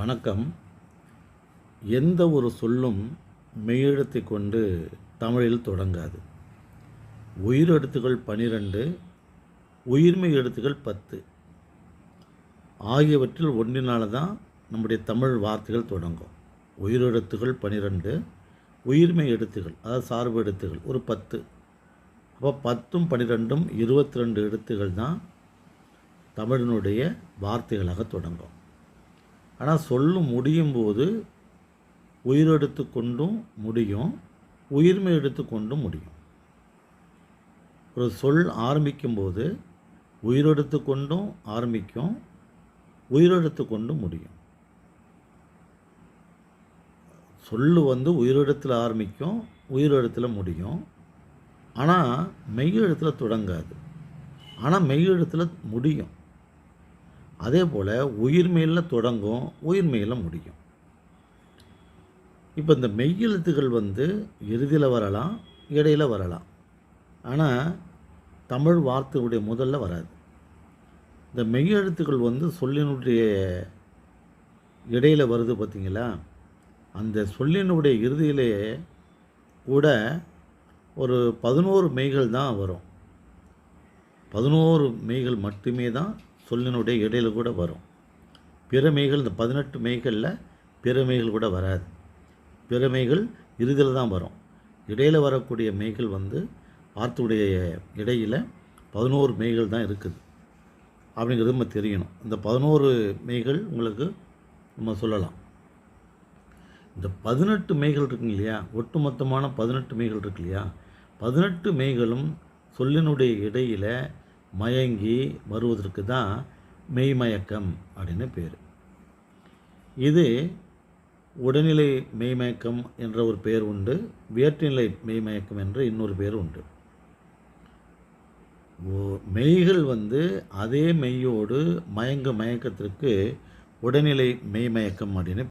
வணக்கம். எந்த ஒரு சொல்லும் மெய்யெழுத்தை கொண்டு தமிழில் தொடங்காது. உயிர் உயிரெழுத்துக்கள் பனிரெண்டு உயிர்மெய் எழுத்துக்கள் பத்து. ஆகியவற்றில் ஒன்றினால தான் நம்முடைய தமிழ் வார்த்தைகள் தொடங்கும். உயிரெழுத்துகள் பனிரெண்டு உயிர்மெய் எழுத்துக்கள் அதாவது சார்பு எழுத்துக்கள் ஒரு பத்து. அப்போ பத்தும் பன்னிரெண்டும் இருபத்தி ரெண்டு எழுத்துக்கள் தான் தமிழினுடைய வார்த்தைகளாக தொடங்கும். ஆனால் சொல்லும் முடியும் போது உயிரெடுத்து கொண்டும் முடியும் உயிர்மை எடுத்து கொண்டும் முடியும். ஒரு சொல் ஆரம்பிக்கும் போது உயிரெடுத்து கொண்டும் ஆரம்பிக்கும் உயிரெடுத்து கொண்டும் முடியும். சொல்லு வந்து உயிரிடத்தில் ஆரம்பிக்கும் உயிரிடத்தில் முடியும். ஆனால் மெய்யெழுத்தில் தொடங்காது. ஆனால் மெய்யெழுத்தில் முடியும். அதே போல் உயிர்மெயிலில் தொடங்கும் உயிர்மையில் முடியும். இப்போ இந்த மெய்யெழுத்துக்கள் வந்து இறுதியில் வரலாம் இடையில வரலாம். ஆனால் தமிழ் வார்த்தையுடைய முதல்ல வராது. இந்த மெய்யெழுத்துக்கள் வந்து சொல்லினுடைய இடையில் வருது பார்த்தீங்களா அந்த சொல்லினுடைய இறுதியிலே கூட ஒரு பதினோரு மெய்கள் தான் வரும். பதினோரு மெய்கள் மட்டுமே தான் சொல்லினுடைய இடையில் கூட வரும். பிற மெய்கள் இந்த பதினெட்டு மெய்களில் பிற மெய்கள் கூட வராது. பிற மெய்கள் இறுதியில் தான் வரும். இடையில் வரக்கூடிய மெய்கள் வந்து வார்த்தையுடைய இடையில் பதினோரு மெய்கள் தான் இருக்குது. அப்படிங்கிறது நம்ம தெரியணும். இந்த பதினோரு மெய்கள் உங்களுக்கு நம்ம சொல்லலாம். இந்த பதினெட்டு மெய்கள் இருக்குங்க இல்லையா? ஒட்டுமொத்தமான பதினெட்டு மெய்கள் இருக்கு இல்லையா? பதினெட்டு மெய்களும் சொல்லினுடைய இடையில் மயங்கி வருவதற்கு தான் மெய்மயக்கம் அப்படின்னு பேர். இது உடல்நிலை மெய்மயக்கம் என்ற ஒரு பெயர் உண்டு வேற்றுநிலை மெய்மயக்கம் என்ற இன்னொரு பேர் உண்டு. ஓ- மெய்கள் வந்து அதே மெய்யோடு மயங்கு மயக்கத்திற்கு உடல்நிலை மெய்மயக்கம் அப்படின்னு